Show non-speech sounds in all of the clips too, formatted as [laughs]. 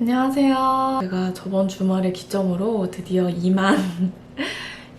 안녕하세요. 제가 저번 주말을 기점으로 드디어 2만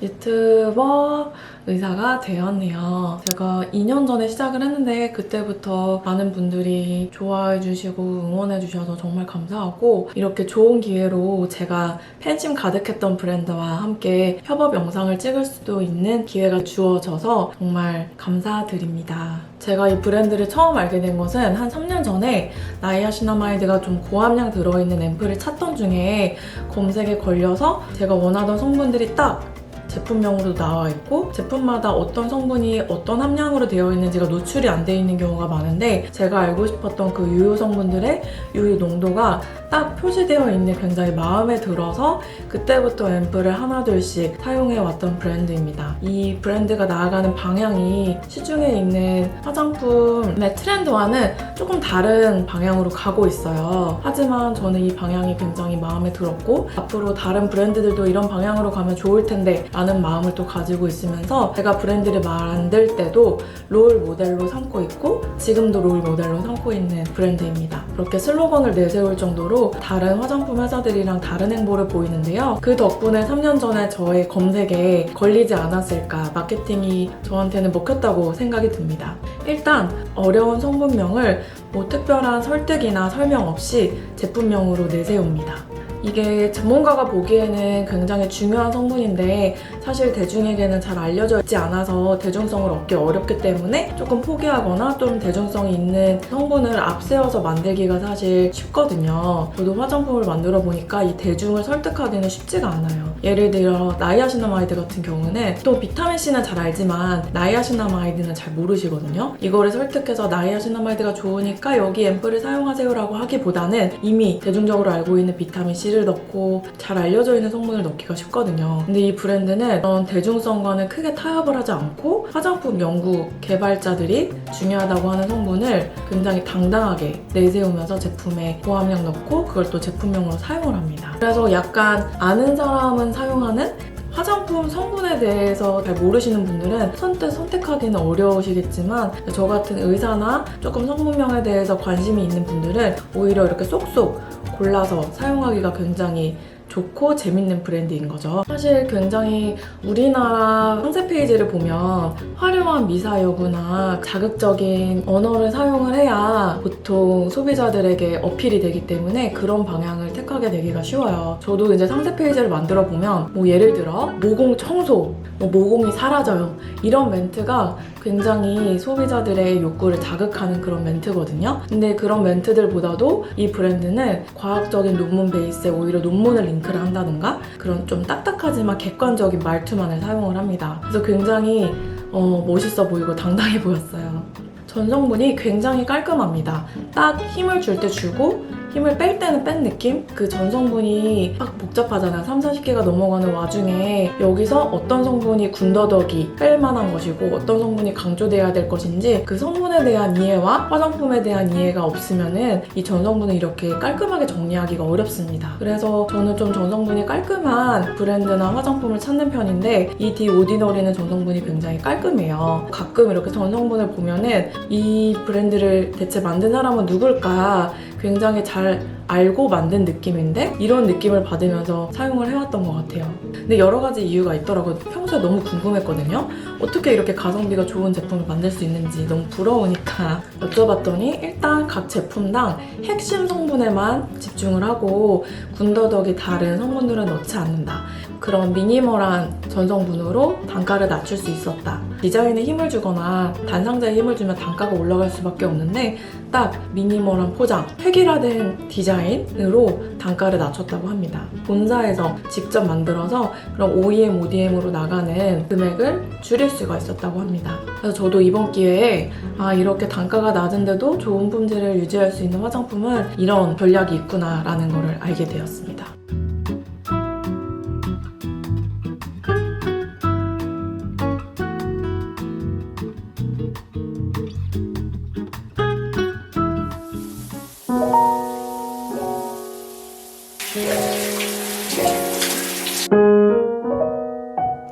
유튜버 의사가 되었네요. 제가 2년 전에 시작을 했는데 그때부터 많은 분들이 좋아해 주시고 응원해 주셔서 정말 감사하고 이렇게 좋은 기회로 제가 팬심 가득했던 브랜드와 함께 협업 영상을 찍을 수도 있는 기회가 주어져서 정말 감사드립니다. 제가 이 브랜드를 처음 알게 된 것은 한 3년 전에 나이아시나마이드가 좀 고함량 들어있는 앰플을 찾던 중에 검색에 걸려서 제가 원하던 성분들이 딱 제품명으로 나와 있고 제품마다 어떤 성분이 어떤 함량으로 되어 있는지가 노출이 안돼 있는 경우가 많은데 제가 알고 싶었던 그 유효 성분들의 유효 농도가 딱 표시되어 있는 굉장히 마음에 들어서 그때부터 앰플을 하나둘씩 사용해 왔던 브랜드입니다. 이 브랜드가 나아가는 방향이 시중에 있는 화장품의 트렌드와는 조금 다른 방향으로 가고 있어요. 하지만 저는 이 방향이 굉장히 마음에 들었고 앞으로 다른 브랜드들도 이런 방향으로 가면 좋을 텐데 라는 마음을 또 가지고 있으면서 제가 브랜드를 만들 때도 롤 모델로 삼고 있고 지금도 롤 모델로 삼고 있는 브랜드입니다. 그렇게 슬로건을 내세울 정도로 다른 화장품 회사들이랑 다른 행보를 보이는데요. 그 덕분에 3년 전에 저의 검색에 걸리지 않았을까 마케팅이 저한테는 먹혔다고 생각이 듭니다. 일단 어려운 성분명을 뭐 특별한 설득이나 설명 없이 제품명으로 내세웁니다. 이게 전문가가 보기에는 굉장히 중요한 성분인데 사실 대중에게는 잘 알려져 있지 않아서 대중성을 얻기 어렵기 때문에 조금 포기하거나 좀 대중성이 있는 성분을 앞세워서 만들기가 사실 쉽거든요. 저도 화장품을 만들어 보니까 이 대중을 설득하기는 쉽지가 않아요. 예를 들어 나이아시나마이드 같은 경우는 또 비타민C는 잘 알지만 나이아시나마이드는 잘 모르시거든요. 이거를 설득해서 나이아시나마이드가 좋으니까 여기 앰플을 사용하세요라고 하기보다는 이미 대중적으로 알고 있는 비타민C 를 넣고 잘 알려져 있는 성분을 넣기가 쉽거든요. 근데 이 브랜드는 그런 대중성과는 크게 타협을 하지 않고 화장품 연구 개발자들이 중요하다고 하는 성분을 굉장히 당당하게 내세우면서 제품에 고함량 넣고 그걸 또 제품명으로 사용을 합니다. 그래서 약간 아는 사람은 사용하는 화장품 성분에 대해서 잘 모르시는 분들은 선뜻 선택하기는 어려우시겠지만 저 같은 의사나 조금 성분명에 대해서 관심이 있는 분들은 오히려 이렇게 쏙쏙 골라서 사용하기가 굉장히 좋고 재밌는 브랜드인 거죠. 사실 굉장히 우리나라 상세 페이지를 보면 화려한 미사 여구나 자극적인 언어를 사용을 해야 보통 소비자들에게 어필이 되기 때문에 그런 방향을 택하게 되기가 쉬워요. 저도 이제 상세 페이지를 만들어 보면 뭐 예를 들어 모공 청소, 뭐 모공이 사라져요. 이런 멘트가 굉장히 소비자들의 욕구를 자극하는 그런 멘트거든요. 근데 그런 멘트들보다도 이 브랜드는 과학적인 논문 베이스에 오히려 논문을 링크를 한다던가 그런 좀 딱딱하지만 객관적인 말투만을 사용을 합니다. 그래서 굉장히 어, 멋있어 보이고 당당해 보였어요. 전성분이 굉장히 깔끔합니다. 딱 힘을 줄 때 주고 힘을 뺄 때는 뺀 느낌? 그 전 성분이 막 복잡하잖아요. 3, 40개가 넘어가는 와중에 여기서 어떤 성분이 군더더기 뺄 만한 것이고 어떤 성분이 강조돼야 될 것인지 그 성분에 대한 이해와 화장품에 대한 이해가 없으면은 이 전 성분을 이렇게 깔끔하게 정리하기가 어렵습니다. 그래서 저는 좀 전 성분이 깔끔한 브랜드나 화장품을 찾는 편인데 이 디 오디너리는 전 성분이 굉장히 깔끔해요. 가끔 이렇게 전 성분을 보면은 이 브랜드를 대체 만든 사람은 누굴까 굉장히 잘 알고 만든 느낌인데 이런 느낌을 받으면서 사용을 해왔던 것 같아요. 근데 여러 가지 이유가 있더라고요. 평소에 너무 궁금했거든요. 어떻게 이렇게 가성비가 좋은 제품을 만들 수 있는지 너무 부러우니까 [laughs] 여쭤봤더니 일단 각 제품당 핵심 성분에만 집중을 하고 군더더기 다른 성분들은 넣지 않는다. 그런 미니멀한 전성분으로 단가를 낮출 수 있었다. 디자인에 힘을 주거나 단상자에 힘을 주면 단가가 올라갈 수밖에 없는데 딱 미니멀한 포장, 획일화된 디자인으로 단가를 낮췄다고 합니다. 본사에서 직접 만들어서 그런 OEM, ODM으로 나가는 금액을 줄일 수가 있었다고 합니다. 그래서 저도 이번 기회에 아 이렇게 단가가 낮은데도 좋은 품질을 유지할 수 있는 화장품은 이런 전략이 있구나라는 것을 알게 되었습니다.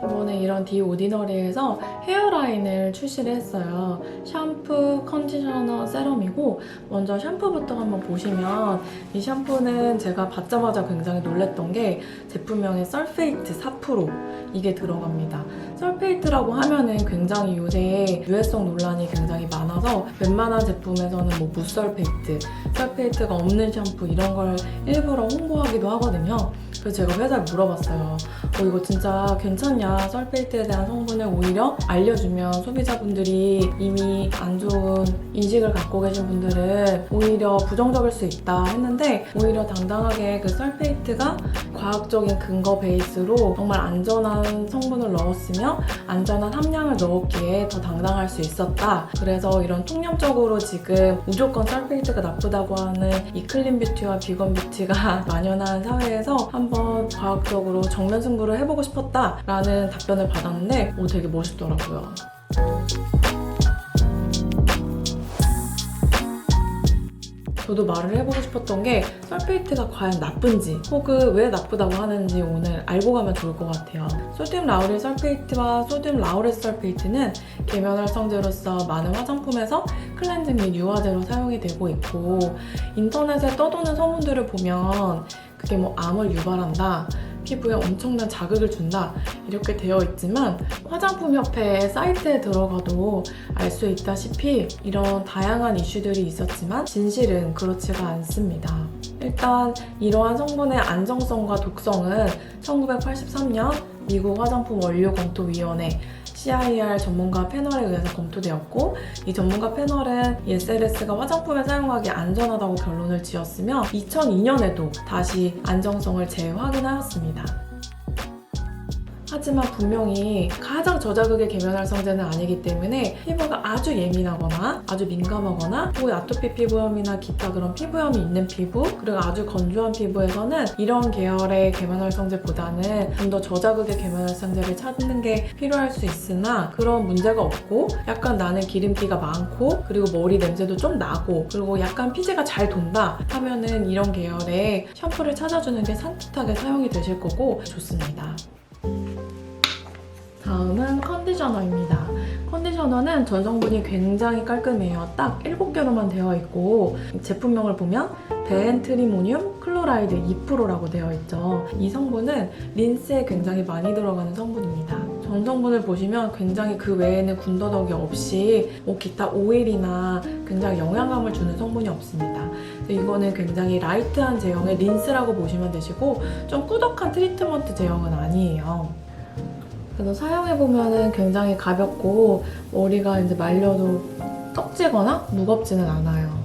이번에 이런 디 오디너리에서 헤어라인을 출시를 했어요. 샴푸, 컨디셔너, 세럼이고 먼저 샴푸부터 한번 보시면 이 샴푸는 제가 받자마자 굉장히 놀랬던 게 제품명에 설페이트 4% 이게 들어갑니다. 설페이트라고 하면은 굉장히 요새 유해성 논란이 굉장히 많아서 웬만한 제품에서는 뭐 무설페이트, 설페이트가 없는 샴푸 이런 걸 일부러 홍보하기도 하거든요. 그래서 제가 회사에 물어봤어요. 어, 이거 진짜 괜찮냐? 설페이트에 대한 성분을 오히려 알려주면 소비자분들이 이미 안 좋은 인식을 갖고 계신 분들은 오히려 부정적일 수 있다 했는데 오히려 당당하게 그 설페이트가 과학적인 근거 베이스로 정말 안전한 성분을 넣었으며 안전한 함량을 넣었기에 더 당당할 수 있었다. 그래서 이런 통념적으로 지금 무조건 설페이트가 나쁘다고 하는 이 클린 뷰티와 비건 뷰티가 [laughs] 만연한 사회에서 한번 과학적으로 정면 승부를 해보고 싶었다라는 답변을 받았는데 오 되게 멋있더라고요. 저도 말을 해보고 싶었던 게 설페이트가 과연 나쁜지 혹은 왜 나쁘다고 하는지 오늘 알고 가면 좋을 것 같아요. 소듐 라우릴 설페이트와 소듐 라우레스 설페이트는 계면 활성제로서 많은 화장품에서 클렌징 및 유화제로 사용이 되고 있고 인터넷에 떠도는 소문들을 보면 그게 뭐 암을 유발한다 피부에 엄청난 자극을 준다 이렇게 되어 있지만 화장품 협회 사이트에 들어가도 알 수 있다시피 이런 다양한 이슈들이 있었지만 진실은 그렇지가 않습니다. 일단 이러한 성분의 안정성과 독성은 1983년 미국 화장품 원료 검토위원회 CIR 전문가 패널에 의해서 검토되었고 이 전문가 패널은 ESLS가 화장품에 사용하기 안전하다고 결론을 지었으며 2002년에도 다시 안정성을 재확인하였습니다. 하지만 분명히 가장 저자극의 계면활성제는 아니기 때문에 피부가 아주 예민하거나 아주 민감하거나 혹은 아토피 피부염이나 기타 그런 피부염이 있는 피부 그리고 아주 건조한 피부에서는 이런 계열의 계면활성제보다는 좀 더 저자극의 계면활성제를 찾는 게 필요할 수 있으나 그런 문제가 없고 약간 나는 기름기가 많고 그리고 머리 냄새도 좀 나고 그리고 약간 피지가 잘 돈다 하면은 이런 계열의 샴푸를 찾아주는 게 산뜻하게 사용이 되실 거고 좋습니다. 컨디셔너입니다. 컨디셔너는 전성분이 굉장히 깔끔해요. 딱 7개로만 되어 있고 제품명을 보면 베엔트리모늄 클로라이드 2%라고 되어 있죠. 이 성분은 린스에 굉장히 많이 들어가는 성분입니다. 전성분을 보시면 굉장히 그 외에는 군더더기 없이 뭐 기타 오일이나 굉장히 영양감을 주는 성분이 없습니다. 이거는 굉장히 라이트한 제형의 린스라고 보시면 되시고 좀 꾸덕한 트리트먼트 제형은 아니에요. 그래서 사용해보면 굉장히 가볍고 머리가 이제 말려도 떡지거나 무겁지는 않아요.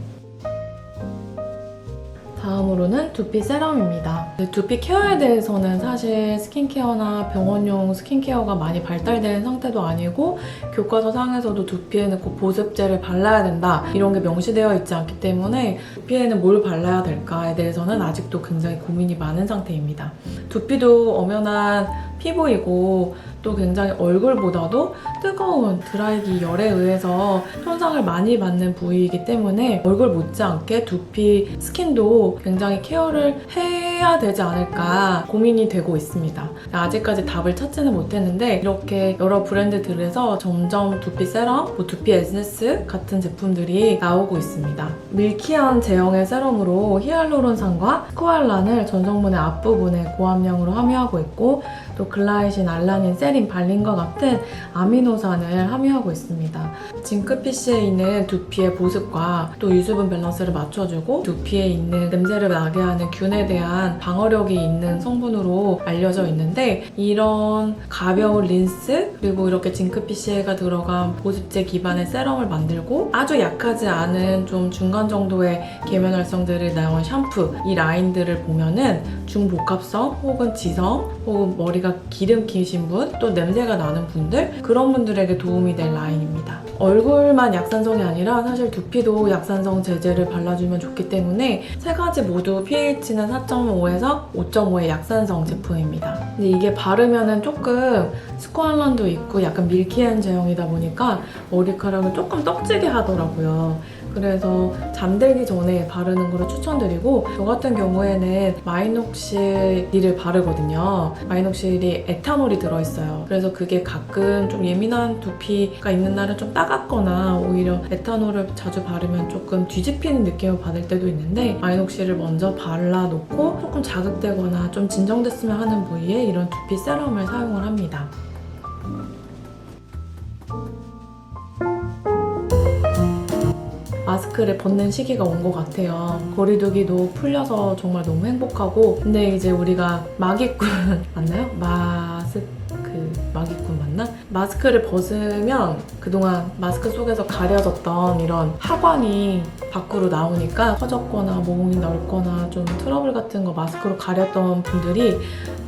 다음으로는 두피 세럼입니다. 두피 케어에 대해서는 사실 스킨케어나 병원용 스킨케어가 많이 발달된 상태도 아니고 교과서 상에서도 두피에는 꼭 보습제를 발라야 된다 이런 게 명시되어 있지 않기 때문에 두피에는 뭘 발라야 될까에 대해서는 아직도 굉장히 고민이 많은 상태입니다. 두피도 엄연한 피부이고 또 굉장히 얼굴보다도 뜨거운 드라이기 열에 의해서 손상을 많이 받는 부위이기 때문에 얼굴 못지않게 두피 스킨도 굉장히 케어를 해야 되지 않을까 고민이 되고 있습니다. 아직까지 답을 찾지는 못했는데 이렇게 여러 브랜드들에서 점점 두피 세럼, 뭐 두피 에센스 같은 제품들이 나오고 있습니다. 밀키한 제형의 세럼으로 히알루론산과 스코알란을 전성분의 앞부분에 고함량으로 함유하고 있고 또 글라이신, 알라닌, 세린, 발린과 같은 아미노산을 함유하고 있습니다. 징크피쉬에 있는 두피의 보습과 또 유수분 밸런스를 맞춰주고 두피에 있는 냄새를 나게 하는 균에 대한 방어력이 있는 성분으로 알려져 있는데 이런 가벼운 린스 그리고 이렇게 징크피쉬가 들어간 보습제 기반의 세럼을 만들고 아주 약하지 않은 좀 중간 정도의 계면 활성들을 나온 샴푸 이 라인들을 보면은 중복합성 혹은 지성 혹은 머리가 기름 기신 분 또 냄새가 나는 분들 그런 분들에게 도움이 될 라인입니다. 얼굴만 약산성이 아니라 사실 두피도 약산성 제제를 발라주면 좋기 때문에 세 가지 모두 pH는 4.5에서 5.5의 약산성 제품입니다. 근데 이게 바르면은 조금 스코알런도 있고 약간 밀키한 제형이다 보니까 머리카락을 조금 떡지게 하더라고요. 그래서 잠들기 전에 바르는 거를 추천드리고 저 같은 경우에는 마이녹실을 바르거든요. 마이녹실이 에탄올이 들어있어요. 그래서 그게 가끔 좀 예민한 두피가 있는 날은 좀 따갑거나 오히려 에탄올을 자주 바르면 조금 뒤집히는 느낌을 받을 때도 있는데 마이녹실을 먼저 발라놓고 조금 자극되거나 좀 진정됐으면 하는 부위에 이런 두피 세럼을 사용을 합니다. 마스크를 벗는 시기가 온 것 같아요. 거리두기도 풀려서 정말 너무 행복하고 근데 이제 우리가 마기꾼 [laughs] 맞나요? 마스크 마기꾼 맞나? 마스크를 벗으면 그동안 마스크 속에서 가려졌던 이런 하관이 밖으로 나오니까 커졌거나 모공이 넓거나 좀 트러블 같은 거 마스크로 가렸던 분들이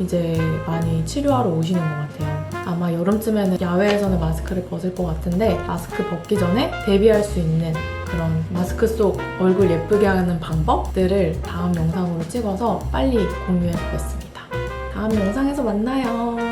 이제 많이 치료하러 오시는 것 같아요. 아마 여름쯤에는 야외에서는 마스크를 벗을 것 같은데 마스크 벗기 전에 대비할 수 있는 그런 마스크 속 얼굴 예쁘게 하는 방법들을 다음 영상으로 찍어서 빨리 공유해 보겠습니다. 다음 영상에서 만나요.